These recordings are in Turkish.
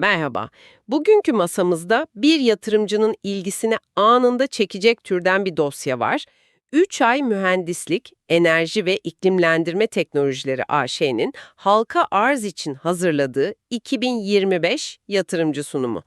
Merhaba. Bugünkü masamızda bir yatırımcının ilgisini anında çekecek türden bir dosya var. 3 ay mühendislik, enerji ve iklimlendirme teknolojileri AŞ'nin halka arz için hazırladığı 2025 yatırımcı sunumu.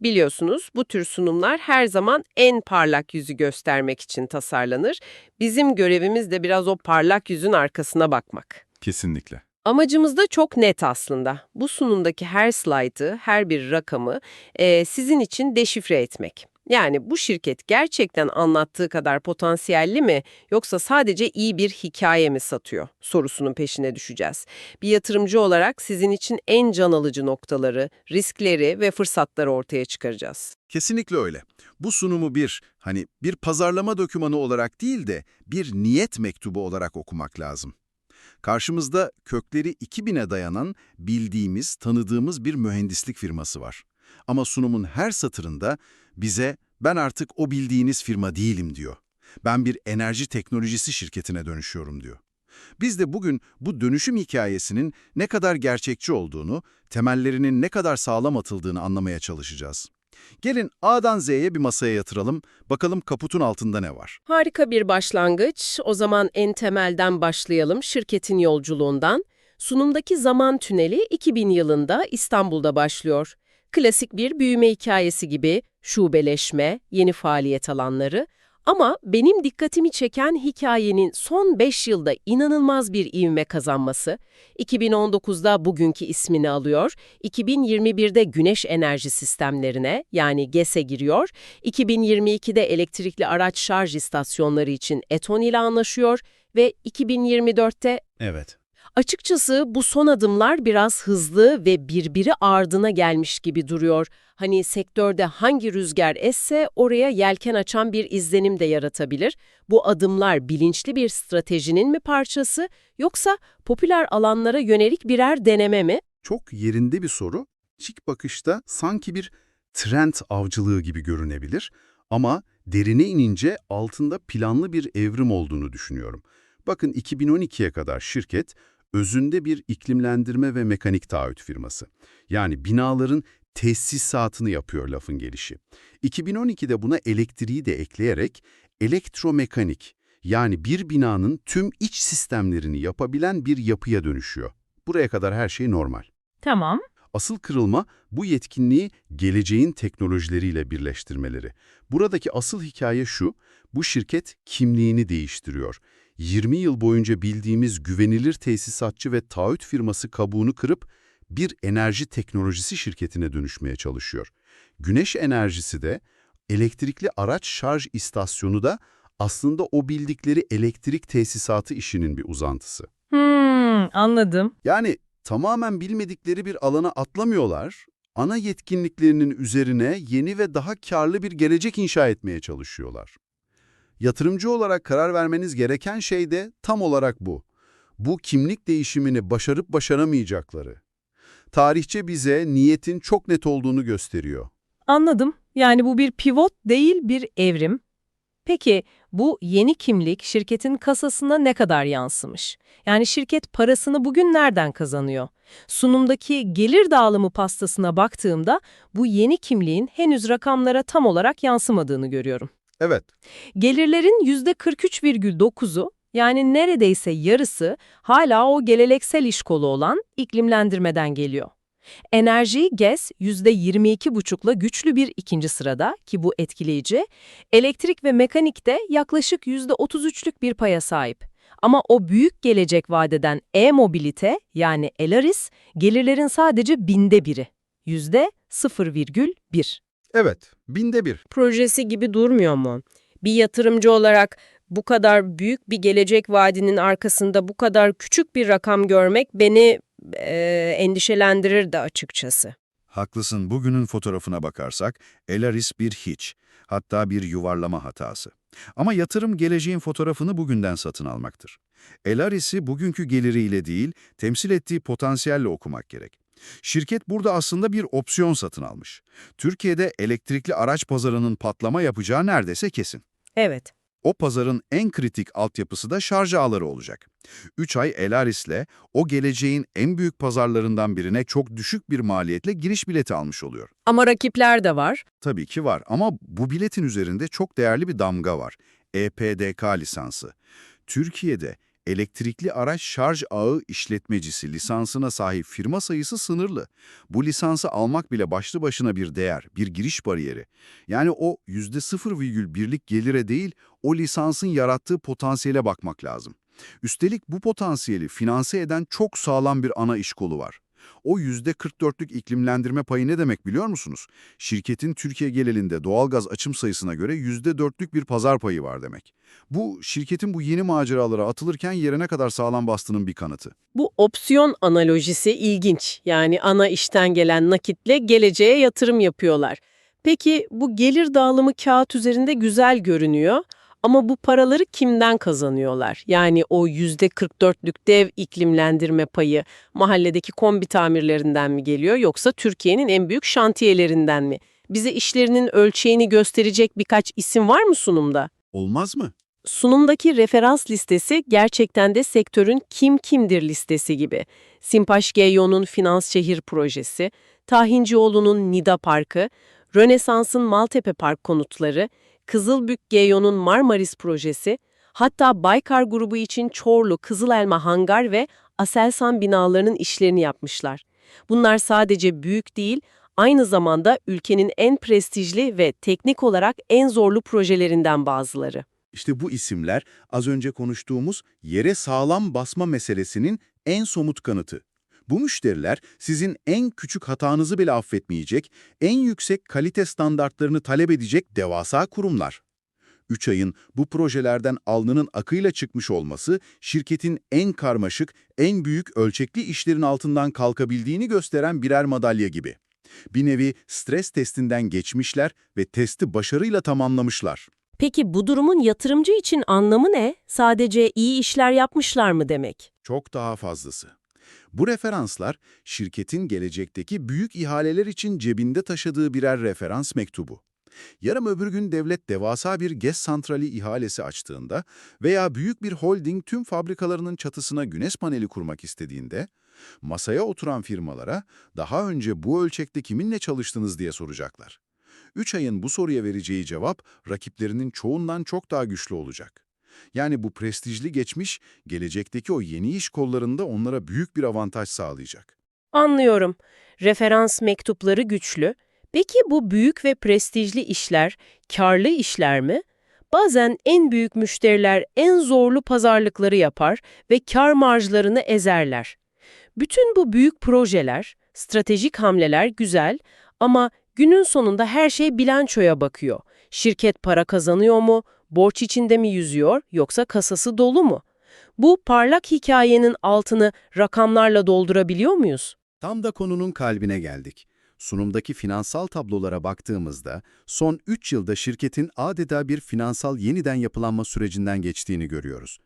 Biliyorsunuz bu tür sunumlar her zaman en parlak yüzü göstermek için tasarlanır. Bizim görevimiz de biraz o parlak yüzün arkasına bakmak. Kesinlikle. Amacımız da çok net aslında. Bu sunumdaki her slaytı, her bir rakamı e, sizin için deşifre etmek. Yani bu şirket gerçekten anlattığı kadar potansiyelli mi yoksa sadece iyi bir hikaye mi satıyor sorusunun peşine düşeceğiz. Bir yatırımcı olarak sizin için en can alıcı noktaları, riskleri ve fırsatları ortaya çıkaracağız. Kesinlikle öyle. Bu sunumu bir, hani bir pazarlama dokümanı olarak değil de bir niyet mektubu olarak okumak lazım. Karşımızda kökleri 2000'e dayanan bildiğimiz, tanıdığımız bir mühendislik firması var. Ama sunumun her satırında bize ben artık o bildiğiniz firma değilim diyor. Ben bir enerji teknolojisi şirketine dönüşüyorum diyor. Biz de bugün bu dönüşüm hikayesinin ne kadar gerçekçi olduğunu, temellerinin ne kadar sağlam atıldığını anlamaya çalışacağız. Gelin A'dan Z'ye bir masaya yatıralım, bakalım kaputun altında ne var. Harika bir başlangıç. O zaman en temelden başlayalım şirketin yolculuğundan. Sunumdaki zaman tüneli 2000 yılında İstanbul'da başlıyor. Klasik bir büyüme hikayesi gibi şubeleşme, yeni faaliyet alanları. Ama benim dikkatimi çeken hikayenin son 5 yılda inanılmaz bir ivme kazanması. 2019'da bugünkü ismini alıyor, 2021'de güneş enerji sistemlerine yani GES'e giriyor, 2022'de elektrikli araç şarj istasyonları için Eton ile anlaşıyor ve 2024'te Evet. Açıkçası bu son adımlar biraz hızlı ve birbiri ardına gelmiş gibi duruyor. Hani sektörde hangi rüzgar esse oraya yelken açan bir izlenim de yaratabilir. Bu adımlar bilinçli bir stratejinin mi parçası yoksa popüler alanlara yönelik birer deneme mi? Çok yerinde bir soru. İlk bakışta sanki bir trend avcılığı gibi görünebilir ama derine inince altında planlı bir evrim olduğunu düşünüyorum. Bakın 2012'ye kadar şirket özünde bir iklimlendirme ve mekanik taahhüt firması. Yani binaların tesisatını yapıyor lafın gelişi. 2012'de buna elektriği de ekleyerek elektromekanik yani bir binanın tüm iç sistemlerini yapabilen bir yapıya dönüşüyor. Buraya kadar her şey normal. Tamam. Asıl kırılma bu yetkinliği geleceğin teknolojileriyle birleştirmeleri. Buradaki asıl hikaye şu, bu şirket kimliğini değiştiriyor. 20 yıl boyunca bildiğimiz güvenilir tesisatçı ve taahhüt firması kabuğunu kırıp bir enerji teknolojisi şirketine dönüşmeye çalışıyor. Güneş enerjisi de, elektrikli araç şarj istasyonu da aslında o bildikleri elektrik tesisatı işinin bir uzantısı. Hmm, anladım. Yani tamamen bilmedikleri bir alana atlamıyorlar, ana yetkinliklerinin üzerine yeni ve daha karlı bir gelecek inşa etmeye çalışıyorlar. Yatırımcı olarak karar vermeniz gereken şey de tam olarak bu. Bu kimlik değişimini başarıp başaramayacakları. Tarihçe bize niyetin çok net olduğunu gösteriyor. Anladım. Yani bu bir pivot değil bir evrim. Peki bu yeni kimlik şirketin kasasına ne kadar yansımış? Yani şirket parasını bugün nereden kazanıyor? Sunumdaki gelir dağılımı pastasına baktığımda bu yeni kimliğin henüz rakamlara tam olarak yansımadığını görüyorum. Evet, Gelirlerin %43,9'u yani neredeyse yarısı hala o geleneksel iş kolu olan iklimlendirmeden geliyor. Enerji, GES %22,5'la güçlü bir ikinci sırada ki bu etkileyici. Elektrik ve mekanikte yaklaşık %33'lük bir paya sahip. Ama o büyük gelecek vadeden e-mobilite yani Elaris gelirlerin sadece binde biri. %0,1. Evet, binde bir. projesi gibi durmuyor mu? Bir yatırımcı olarak bu kadar büyük bir gelecek vaadinin arkasında bu kadar küçük bir rakam görmek beni eee endişelendirir de açıkçası. Haklısın, bugünün fotoğrafına bakarsak Elaris bir hiç, hatta bir yuvarlama hatası. Ama yatırım geleceğin fotoğrafını bugünden satın almaktır. Elaris'i bugünkü geliriyle değil, temsil ettiği potansiyelle okumak gerek. Şirket burada aslında bir opsiyon satın almış. Türkiye'de elektrikli araç pazarının patlama yapacağı neredeyse kesin. Evet. O pazarın en kritik altyapısı da şarj ağları olacak. 3 ay Elaris'le o geleceğin en büyük pazarlarından birine çok düşük bir maliyetle giriş bileti almış oluyor. Ama rakipler de var. Tabii ki var ama bu biletin üzerinde çok değerli bir damga var. EPDK lisansı. Türkiye'de elektrikli araç şarj ağı işletmecisi lisansına sahip firma sayısı sınırlı. Bu lisansı almak bile başlı başına bir değer, bir giriş bariyeri. Yani o %0,1'lik gelire değil, o lisansın yarattığı potansiyele bakmak lazım. Üstelik bu potansiyeli finanse eden çok sağlam bir ana iş kolu var. O %44'lük iklimlendirme payı ne demek biliyor musunuz? Şirketin Türkiye genelinde doğalgaz açım sayısına göre %4'lük bir pazar payı var demek. Bu, şirketin bu yeni maceralara atılırken yere ne kadar sağlam bastığının bir kanıtı. Bu opsiyon analojisi ilginç. Yani ana işten gelen nakitle geleceğe yatırım yapıyorlar. Peki bu gelir dağılımı kağıt üzerinde güzel görünüyor ama bu paraları kimden kazanıyorlar? Yani o %44'lük dev iklimlendirme payı mahalledeki kombi tamirlerinden mi geliyor yoksa Türkiye'nin en büyük şantiyelerinden mi? Bize işlerinin ölçeğini gösterecek birkaç isim var mı sunumda? Olmaz mı? Sunumdaki referans listesi gerçekten de sektörün kim kimdir listesi gibi. Simpaş Geyo'nun Finans Şehir Projesi, Tahincioğlu'nun Nida Parkı, Rönesans'ın Maltepe Park konutları, Kızılbük Geyo'nun Marmaris Projesi, hatta Baykar grubu için Çorlu, Kızılelma Hangar ve Aselsan binalarının işlerini yapmışlar. Bunlar sadece büyük değil, aynı zamanda ülkenin en prestijli ve teknik olarak en zorlu projelerinden bazıları. İşte bu isimler az önce konuştuğumuz yere sağlam basma meselesinin en somut kanıtı. Bu müşteriler sizin en küçük hatanızı bile affetmeyecek, en yüksek kalite standartlarını talep edecek devasa kurumlar. 3 ayın bu projelerden alnının akıyla çıkmış olması, şirketin en karmaşık, en büyük ölçekli işlerin altından kalkabildiğini gösteren birer madalya gibi. Bir nevi stres testinden geçmişler ve testi başarıyla tamamlamışlar. Peki bu durumun yatırımcı için anlamı ne? Sadece iyi işler yapmışlar mı demek? Çok daha fazlası. Bu referanslar, şirketin gelecekteki büyük ihaleler için cebinde taşıdığı birer referans mektubu. Yarın öbür gün devlet devasa bir GES santrali ihalesi açtığında veya büyük bir holding tüm fabrikalarının çatısına güneş paneli kurmak istediğinde, masaya oturan firmalara daha önce bu ölçekte kiminle çalıştınız diye soracaklar. 3 ayın bu soruya vereceği cevap rakiplerinin çoğundan çok daha güçlü olacak. Yani bu prestijli geçmiş, gelecekteki o yeni iş kollarında onlara büyük bir avantaj sağlayacak. Anlıyorum. Referans mektupları güçlü. Peki bu büyük ve prestijli işler karlı işler mi? Bazen en büyük müşteriler en zorlu pazarlıkları yapar ve kar marjlarını ezerler. Bütün bu büyük projeler, stratejik hamleler güzel ama günün sonunda her şey bilançoya bakıyor. Şirket para kazanıyor mu, borç içinde mi yüzüyor yoksa kasası dolu mu? Bu parlak hikayenin altını rakamlarla doldurabiliyor muyuz? Tam da konunun kalbine geldik. Sunumdaki finansal tablolara baktığımızda son 3 yılda şirketin adeta bir finansal yeniden yapılanma sürecinden geçtiğini görüyoruz.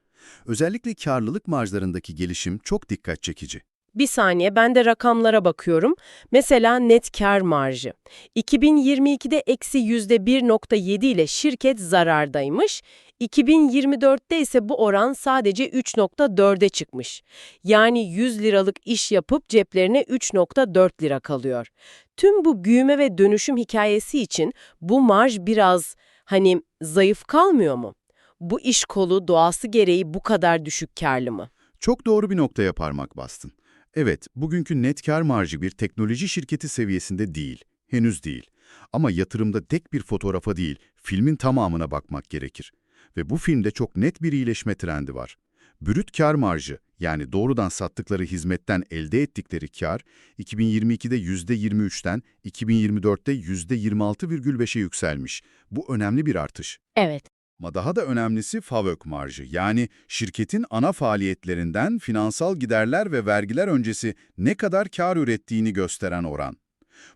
Özellikle karlılık marjlarındaki gelişim çok dikkat çekici. Bir saniye ben de rakamlara bakıyorum. Mesela net kar marjı. 2022'de eksi %1.7 ile şirket zarardaymış. 2024'te ise bu oran sadece 3.4'e çıkmış. Yani 100 liralık iş yapıp ceplerine 3.4 lira kalıyor. Tüm bu büyüme ve dönüşüm hikayesi için bu marj biraz hani zayıf kalmıyor mu? Bu iş kolu doğası gereği bu kadar düşük karlı mı? Çok doğru bir noktaya parmak bastın. Evet, bugünkü net kar marjı bir teknoloji şirketi seviyesinde değil, henüz değil. Ama yatırımda tek bir fotoğrafa değil, filmin tamamına bakmak gerekir. Ve bu filmde çok net bir iyileşme trendi var. Brüt kar marjı, yani doğrudan sattıkları hizmetten elde ettikleri kar, 2022'de %23'ten 2024'te %26,5'e yükselmiş. Bu önemli bir artış. Evet. Ama daha da önemlisi FAVÖK marjı yani şirketin ana faaliyetlerinden finansal giderler ve vergiler öncesi ne kadar kar ürettiğini gösteren oran.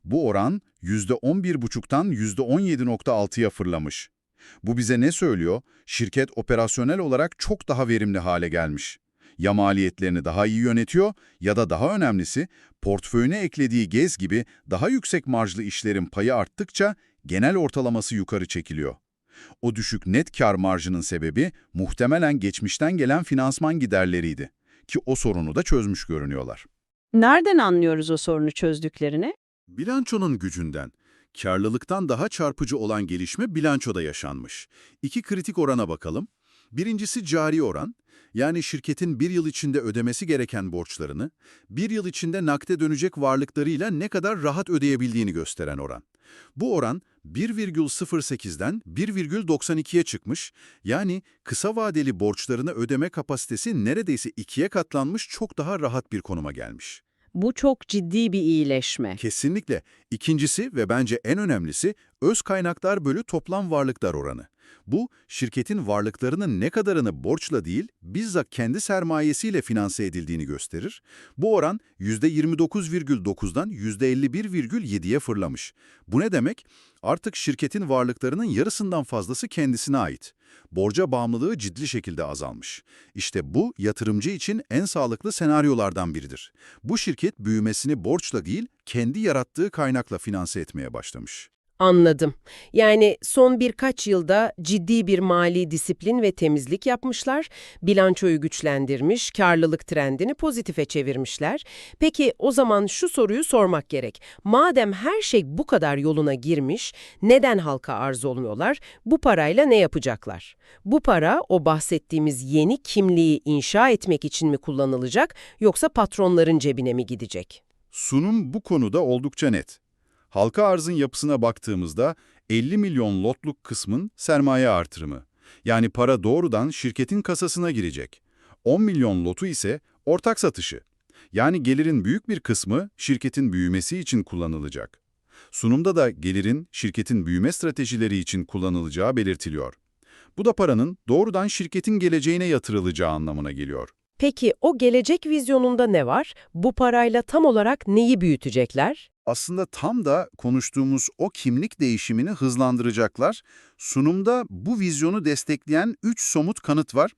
Bu oran %11,5'tan %17,6'ya fırlamış. Bu bize ne söylüyor? Şirket operasyonel olarak çok daha verimli hale gelmiş. Ya maliyetlerini daha iyi yönetiyor ya da daha önemlisi portföyüne eklediği gez gibi daha yüksek marjlı işlerin payı arttıkça genel ortalaması yukarı çekiliyor. O düşük net kar marjının sebebi muhtemelen geçmişten gelen finansman giderleriydi. Ki o sorunu da çözmüş görünüyorlar. Nereden anlıyoruz o sorunu çözdüklerini? Bilançonun gücünden. Karlılıktan daha çarpıcı olan gelişme bilançoda yaşanmış. İki kritik orana bakalım. Birincisi cari oran, yani şirketin bir yıl içinde ödemesi gereken borçlarını, bir yıl içinde nakde dönecek varlıklarıyla ne kadar rahat ödeyebildiğini gösteren oran. Bu oran 1,08'den 1,92'ye çıkmış, yani kısa vadeli borçlarını ödeme kapasitesi neredeyse ikiye katlanmış çok daha rahat bir konuma gelmiş. Bu çok ciddi bir iyileşme. Kesinlikle. İkincisi ve bence en önemlisi öz kaynaklar bölü toplam varlıklar oranı. Bu, şirketin varlıklarının ne kadarını borçla değil, bizzat kendi sermayesiyle finanse edildiğini gösterir. Bu oran %29,9'dan %51,7'ye fırlamış. Bu ne demek? Artık şirketin varlıklarının yarısından fazlası kendisine ait. Borca bağımlılığı ciddi şekilde azalmış. İşte bu, yatırımcı için en sağlıklı senaryolardan biridir. Bu şirket büyümesini borçla değil, kendi yarattığı kaynakla finanse etmeye başlamış. Anladım. Yani son birkaç yılda ciddi bir mali disiplin ve temizlik yapmışlar, bilançoyu güçlendirmiş, karlılık trendini pozitife çevirmişler. Peki o zaman şu soruyu sormak gerek. Madem her şey bu kadar yoluna girmiş, neden halka arz olmuyorlar? Bu parayla ne yapacaklar? Bu para o bahsettiğimiz yeni kimliği inşa etmek için mi kullanılacak yoksa patronların cebine mi gidecek? Sunum bu konuda oldukça net. Halka arzın yapısına baktığımızda 50 milyon lotluk kısmın sermaye artırımı. Yani para doğrudan şirketin kasasına girecek. 10 milyon lotu ise ortak satışı. Yani gelirin büyük bir kısmı şirketin büyümesi için kullanılacak. Sunumda da gelirin şirketin büyüme stratejileri için kullanılacağı belirtiliyor. Bu da paranın doğrudan şirketin geleceğine yatırılacağı anlamına geliyor. Peki o gelecek vizyonunda ne var? Bu parayla tam olarak neyi büyütecekler? Aslında tam da konuştuğumuz o kimlik değişimini hızlandıracaklar. Sunumda bu vizyonu destekleyen üç somut kanıt var.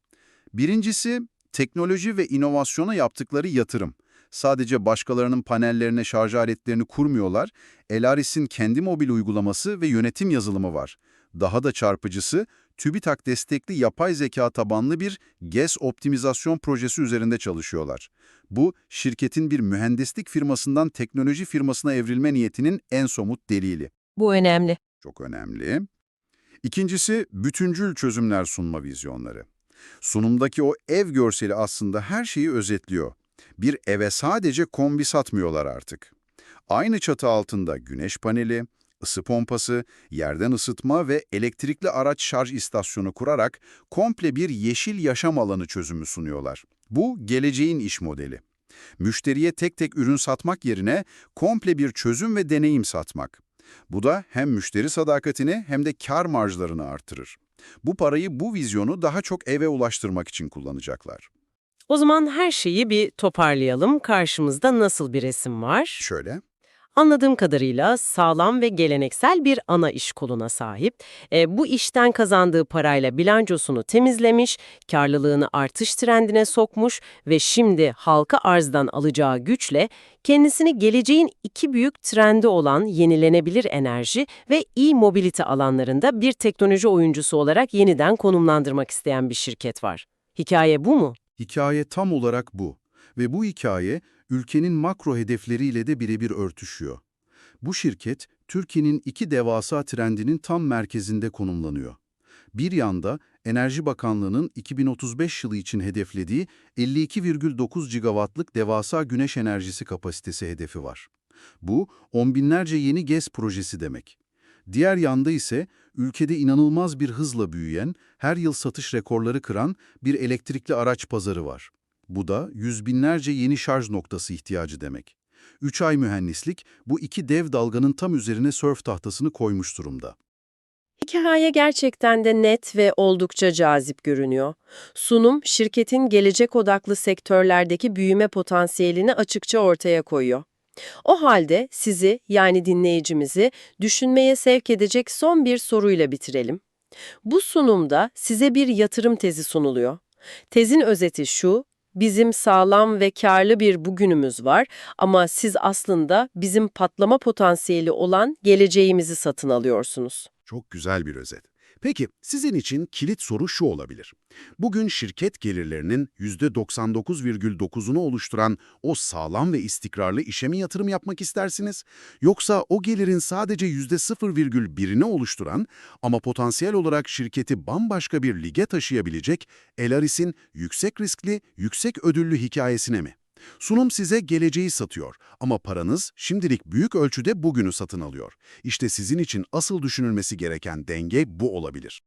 Birincisi, teknoloji ve inovasyona yaptıkları yatırım. Sadece başkalarının panellerine şarj aletlerini kurmuyorlar, Elaris'in kendi mobil uygulaması ve yönetim yazılımı var. Daha da çarpıcısı, TÜBİTAK destekli yapay zeka tabanlı bir GES optimizasyon projesi üzerinde çalışıyorlar. Bu, şirketin bir mühendislik firmasından teknoloji firmasına evrilme niyetinin en somut delili. Bu önemli. Çok önemli. İkincisi, bütüncül çözümler sunma vizyonları. Sunumdaki o ev görseli aslında her şeyi özetliyor. Bir eve sadece kombi satmıyorlar artık. Aynı çatı altında güneş paneli, ısı pompası, yerden ısıtma ve elektrikli araç şarj istasyonu kurarak komple bir yeşil yaşam alanı çözümü sunuyorlar. Bu geleceğin iş modeli. Müşteriye tek tek ürün satmak yerine komple bir çözüm ve deneyim satmak. Bu da hem müşteri sadakatini hem de kar marjlarını artırır. Bu parayı bu vizyonu daha çok eve ulaştırmak için kullanacaklar. O zaman her şeyi bir toparlayalım. Karşımızda nasıl bir resim var? Şöyle, Anladığım kadarıyla sağlam ve geleneksel bir ana iş koluna sahip. E, bu işten kazandığı parayla bilançosunu temizlemiş, karlılığını artış trendine sokmuş ve şimdi halka arzdan alacağı güçle kendisini geleceğin iki büyük trendi olan yenilenebilir enerji ve e-mobility alanlarında bir teknoloji oyuncusu olarak yeniden konumlandırmak isteyen bir şirket var. Hikaye bu mu? hikaye tam olarak bu. Ve bu hikaye ülkenin makro hedefleriyle de birebir örtüşüyor. Bu şirket, Türkiye'nin iki devasa trendinin tam merkezinde konumlanıyor. Bir yanda Enerji Bakanlığı'nın 2035 yılı için hedeflediği 52,9 gigawattlık devasa güneş enerjisi kapasitesi hedefi var. Bu, on binlerce yeni GES projesi demek. Diğer yanda ise ülkede inanılmaz bir hızla büyüyen, her yıl satış rekorları kıran bir elektrikli araç pazarı var. Bu da yüz binlerce yeni şarj noktası ihtiyacı demek. Üç ay mühendislik bu iki dev dalganın tam üzerine sörf tahtasını koymuş durumda. Hikaye gerçekten de net ve oldukça cazip görünüyor. Sunum, şirketin gelecek odaklı sektörlerdeki büyüme potansiyelini açıkça ortaya koyuyor. O halde sizi, yani dinleyicimizi, düşünmeye sevk edecek son bir soruyla bitirelim. Bu sunumda size bir yatırım tezi sunuluyor. Tezin özeti şu, bizim sağlam ve karlı bir bugünümüz var ama siz aslında bizim patlama potansiyeli olan geleceğimizi satın alıyorsunuz. Çok güzel bir özet. Peki sizin için kilit soru şu olabilir. Bugün şirket gelirlerinin %99,9'unu oluşturan o sağlam ve istikrarlı işe mi yatırım yapmak istersiniz? Yoksa o gelirin sadece %0,1'ini oluşturan ama potansiyel olarak şirketi bambaşka bir lige taşıyabilecek Elaris'in yüksek riskli, yüksek ödüllü hikayesine mi? Sunum size geleceği satıyor ama paranız şimdilik büyük ölçüde bugünü satın alıyor. İşte sizin için asıl düşünülmesi gereken denge bu olabilir.